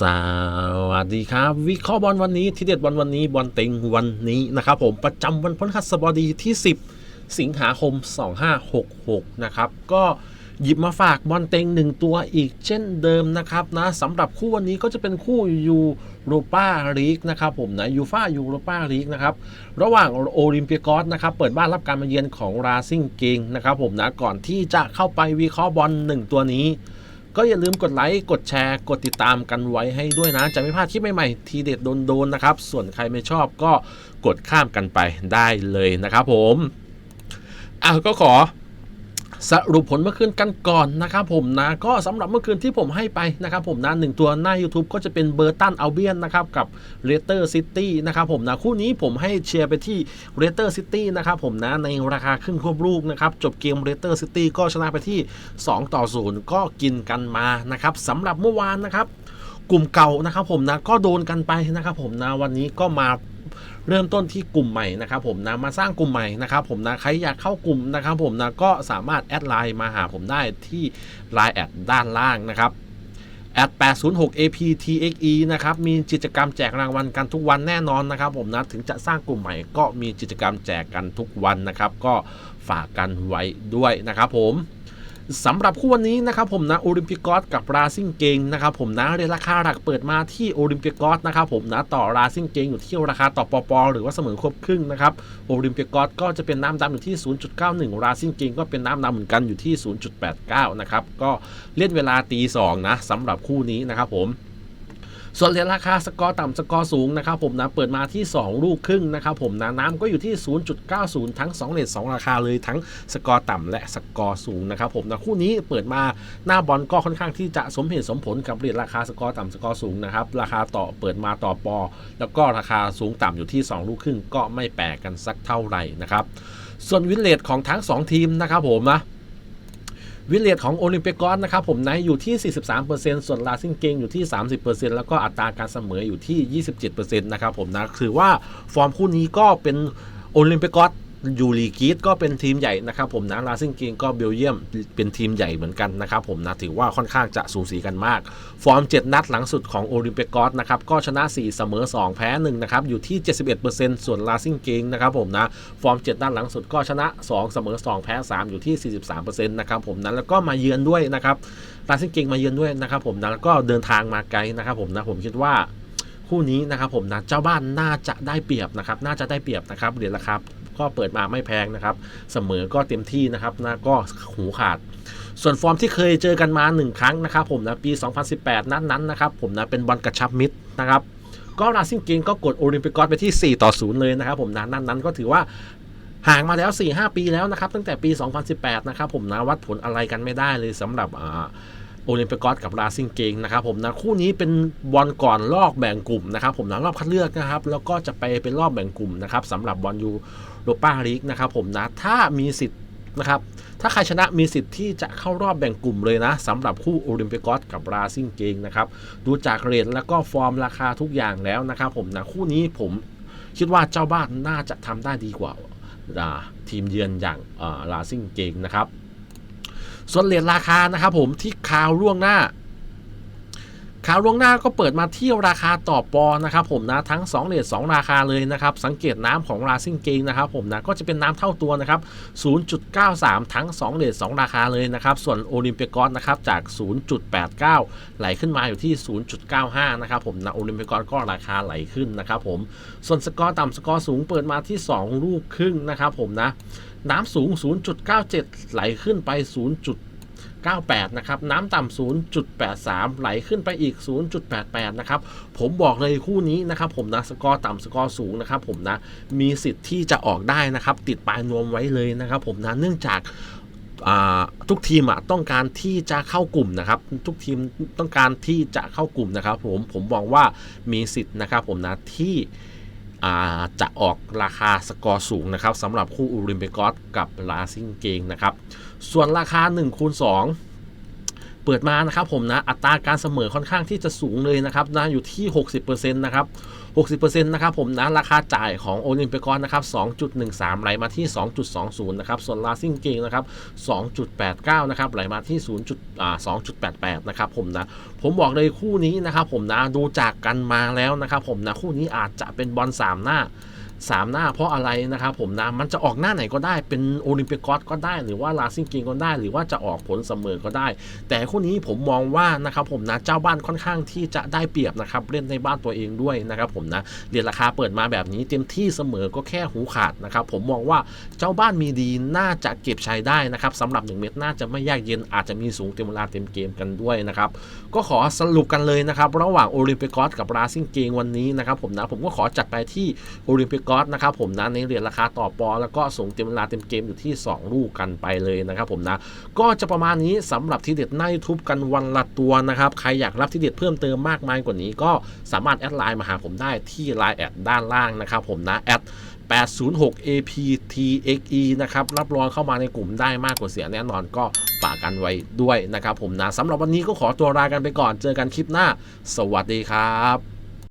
สวัสดีครับ วิเคราะห์บอลวันนี้ที่เด็ดบอลวันนี้บอลเต็งวันนี้นะครับผมประจำวันพฤหัสบดีที่ 10 สิงหาคม 2566 นะครับ ก็หยิบมาฝากบอลเต็งหนึ่งตัวอีกเช่นเดิมนะครับนะสำหรับคู่วันนี้ก็จะเป็นคู่ยูโรปาลีกนะครับผมนะยูฟายูโรปาลีกนะครับระหว่างโอลิมเปียกอสนะครับเปิดบ้านรับการมาเยือนของราซิงเกงนะครับผมนะก่อนที่จะเข้าไปวิเคราะห์บอลหนึ่งตัวนี้ ก็อย่าลืมกดไลค์ กดแชร์ กดติดตามกันไว้ให้ด้วยนะ จะไม่พลาดคลิปใหม่ๆ ทีเด็ดโดนๆนะครับ ส่วนใครไม่ชอบก็กดข้ามกันไปได้เลยนะครับผมอะก็ขอ สรุปผลเมื่อคืนกันก่อนนะครับผมนะก็สำหรับเมื่อคืนที่ผมให้ไปนะครับผมนะหนึ่งตัวหน้า YouTube ก็จะเป็นเบอร์ตันเอัลเบียนนะครับกับเรเตอร์ซิตี้นะครับผมนะคู่นี้ผมให้เชียร์ไปที่เรเตอร์ซิตี้นะครับผมนะในราคาครึ่งควบลูกนะครับจบเกมเรเตอร์ซิตี้ก็ชนะไปที่ 2 ต่อ 0 ก็กินกันมานะครับสำหรับเมื่อวานนะครับกลุ่มเก่านะครับผมนะก็โดนกันไปนะครับผมนะวันนี้ก็มา เริ่มต้นที่กลุ่มใหม่นะครับผมนะมาสร้างกลุ่มใหม่นะครับผมนะใครอยากเข้ากลุ่มนะครับผมนะก็สามารถแอดไลน์มาหาผมได้ที่ไลน์แอดด้านล่างนะครับแอด806 APTXE นะครับ มีกิจกรรมแจกรางวัลกันทุกวันแน่นอนนะครับผมนะ ถึงจะสร้างกลุ่มใหม่ก็มีกิจกรรมแจกกันทุกวันนะครับ ก็ฝากกันไว้ด้วยนะครับผม สำหรับคู่วันนี้นะครับผมนะโอลิมปิกอสกับราซิงเกงนะครับผมนะเรทราคาหลักเปิดมาที่โอลิมปิกอสนะครับผมนะต่อราซิงเกงอยู่ที่ราคาต่อปอปอหรือว่าเสมอควบครึ่งนะครับโอลิมปิกอสก็จะเป็นน้ำดำอยู่ที่ 0.91 ราซิงเกงก็เป็นน้ำดำเหมือนกันอยู่ที่ 0.89 นะครับก็เล่นเวลาตีสองนะสำหรับคู่นี้นะครับผม ส่วนเหรียญราคาสกอร์ต่ำสกอร์สูงนะครับผมนะเปิดมาที่ 2 ลูกครึ่งนะครับผมนะน้ำก็อยู่ที่ 0.90 ทั้ง 2 เหรียญ2ราคาเลยทั้งสกอร์ต่ำและสกอร์สูงนะครับผมนะคู่นี้เปิดมาหน้าบอลก็ค่อนข้างที่จะสมเหตุสมผลกับเหรียญราคาสกอร์ต่ำสกอร์สูงนะครับราคาต่อเปิดมาต่อปอ แล้วก็ราคาสูงต่ำอยู่ที่ 2 ลูกครึ่งก็ไม่แปลกกันสักเท่าไหร่นะครับส่วนวินเลทของทั้ง 2 ทีมนะครับผมนะ วิลเลตของโอลิมเปียกอสนะครับผมนะอยู่ที่ 43%ส่วนลาซิงเกงอยู่ที่ 30%แล้วก็อัตราการเสมออยู่ที่ 27%นะครับผมนะคือว่าฟอร์มคู่นี้ก็เป็นโอลิมเปียกอส ยูรีกีตก็เป็นทีมใหญ่นะครับผมนะลาซิงเกงก็เบลเยียมเป็นทีมใหญ่เหมือนกันนะครับผมนะถือว่าค่อนข้างจะสูสีกันมาก ฟอร์ม 7 นัดหลังสุดของโอลิมเปกอสนะครับก็ชนะ 4 เสมอ 2 แพ้1นะครับอยู่ที่ 71%ส่วนลาซิงเกงนะครับผมนะฟอร์ม 7 นัดหลังสุดก็ชนะ 2 เสมอ 2 แพ้ 3 อยู่ที่ 43%นะครับผมนะแล้วก็มาเยือนด้วยนะครับลาซิงเกงมาเยือนด้วยนะครับผมนะแล้วก็เดินทางมาไกลนะครับผมนะผมคิดว่า คู่นี้นะครับผมนะเจ้าบ้านน่าจะได้เปรียบนะครับน่าจะได้เปรียบนะครับเหรียญราคาก็เปิดมาไม่แพงนะครับ เสมอก็เต็มที่นะครับนะก็หูขาด ส่วนฟอร์มที่เคยเจอกันมา 1 ครั้งนะครับผมนะปี 2018 นั้นนั้นนะครับผมนะเป็นบอลกระชับมิตรนะครับก็ราซิงเกงก็กดโอลิมปิกอสไปที่ 4 ต่อ 0 เลยนะครับผมนะนั้นนั้นก็ถือว่าห่างมาแล้ว 4-5 ปีแล้วนะครับตั้งแต่ปี 2018 นะครับผมนะวัดผลอะไรกันไม่ได้เลยสำหรับอ่า โอลิมปิกอสกับราซิงเกงนะครับผมนะคู่นี้เป็นบอลก่อนรอบแบ่งกลุ่มนะครับผมนะรอบคัดเลือกนะครับ แล้วก็จะไปเป็นรอบแบ่งกลุ่มนะครับสำหรับบอลยูโรปาลีกนะครับผมนะถ้ามีสิทธิ์นะครับถ้าใครชนะมีสิทธิ์ที่จะเข้ารอบแบ่งกลุ่มเลยนะสำหรับคู่โอลิมปิกอสกับราซิงเกงนะครับดูจากเรทแล้วก็ฟอร์มราคาทุกอย่างแล้วนะครับผมนะคู่นี้ผมคิดว่าเจ้าบ้านน่าจะทำได้ดีกว่าอ่าทีมเยือนอย่างราซิงเกงนะครับ ส่วนเหรียญราคานะครับผมที่ข่าวล่วงหน้า ข่าวล่วงหน้าก็เปิดมาที่ราคาต่อปอนะครับผมนะทั้ง 2เหรียญ2ราคาเลยนะครับสังเกตน้ำของราซิงเกงนะครับผมนะก็จะเป็นน้ำเท่าตัวนะครับ 0.93 ทั้ง 2เหรียญ2ราคาเลยนะครับส่วนโอลิมเปียกอสนะครับจาก 0.89 ไหลขึ้นมาอยู่ที่ 0.95 นะครับผมนะโอลิมเปียกอสก็ราคาไหลขึ้นนะครับผมส่วนสกอร์ต่ำสกอร์สูงเปิดมาที่ 2 ลูกครึ่งนะครับผมนะน้ำสูง 0.97 ไหลขึ้นไป 98 นะครับ น้ำต่ำ0.83 ไหลขึ้นไปอีก 0.88 นะครับ ผมบอกเลยคู่นี้นะครับ ผมนะสกอร์ต่ำสกอร์สูงนะครับ ผมนะ มีสิทธิ์ที่จะออกได้นะครับ ติดปลายนวมไว้เลยนะครับ ผมนะ เนื่องจากทุกทีมต้องการที่จะเข้ากลุ่มนะครับ ทุกทีมต้องการที่จะเข้ากลุ่มนะครับ ผมผมมองว่ามีสิทธิ์นะครับ ผมนะที่ จะออกราคาสกอร์สูงนะครับสำหรับคู่อูริมเบกอสกับลาซิงเกงนะครับ ส่วนราคา1คูณ2เปิดมานะครับผมนะอัตราการเสมอค่อนข้างที่จะสูงเลยนะครับนะอยู่ที่ 60%นะครับ 60%นะครับผมนะราคาจ่ายของโอลิมปิกอนนะครับ2.13 ไหลมาที่ 2.20 นะครับ ส่วนลาซิงเกงนะครับ 2.89 นะครับ ไหลมาที่ 0. อ่า2.88 นะครับผมนะ ผมบอกเลยคู่นี้นะครับผมนะ ดูจากกันมาแล้วนะครับผมนะ คู่นี้อาจจะเป็นบอลสามหน้า สามหน้าเพราะอะไรนะครับผมนะมันจะออกหน้าไหนก็ได้เป็นโอลิมปิกอสก็ได้หรือว่าลาซิงเกงก็ได้ หรือว่าจะออกผลเสมอก็ได้ แต่คู่นี้ผมมองว่านะครับผมนะเจ้าบ้านค่อนข้างที่จะได้เปรียบนะครับเล่นในบ้านตัวเองด้วยนะครับผมนะเรียนราคาเปิดมาแบบนี้เต็มที่เสมอก็แค่หูขาดนะครับผมมองว่าเจ้าบ้านมีดีน่าจะเก็บชัยได้นะครับสำหรับ 1 เม็ดน่าจะไม่ยากเย็นอาจจะมีสูงเต็มเวลาเต็มเกมกันด้วยนะครับก็ขอสรุปกันเลยนะครับระหว่างโอลิมปิกอสกับราซิงเกงวันนี้นะครับผมนะผมก็ขอจัดไปที่โอลิมปิกอสนะครับผมนะในเหรียญราคาต่อปอ แล้วก็สูงเต็มเวลาเต็มเกมอยู่ที่ 2 ลูกกันไปเลยนะครับผมนะก็จะประมาณนี้สำหรับที่เด็ดในทุบกันวันละตัวนะครับใครอยากรับที่เด็ดเพิ่มเติมมากมายกว่านี้ ก็สามารถแอดไลน์มาหาผมได้ที่ Line แอดด้านล่างนะครับผมนะแอด806 APTXE นะครับ รับรองเข้ามาในกลุ่มได้มากกว่าเสียแน่นอนก็ฝากกันไว้ด้วยนะครับผมนะสำหรับวันนี้ก็ขอตัวลากันไปก่อน เจอกันคลิปหน้า สวัสดีครับ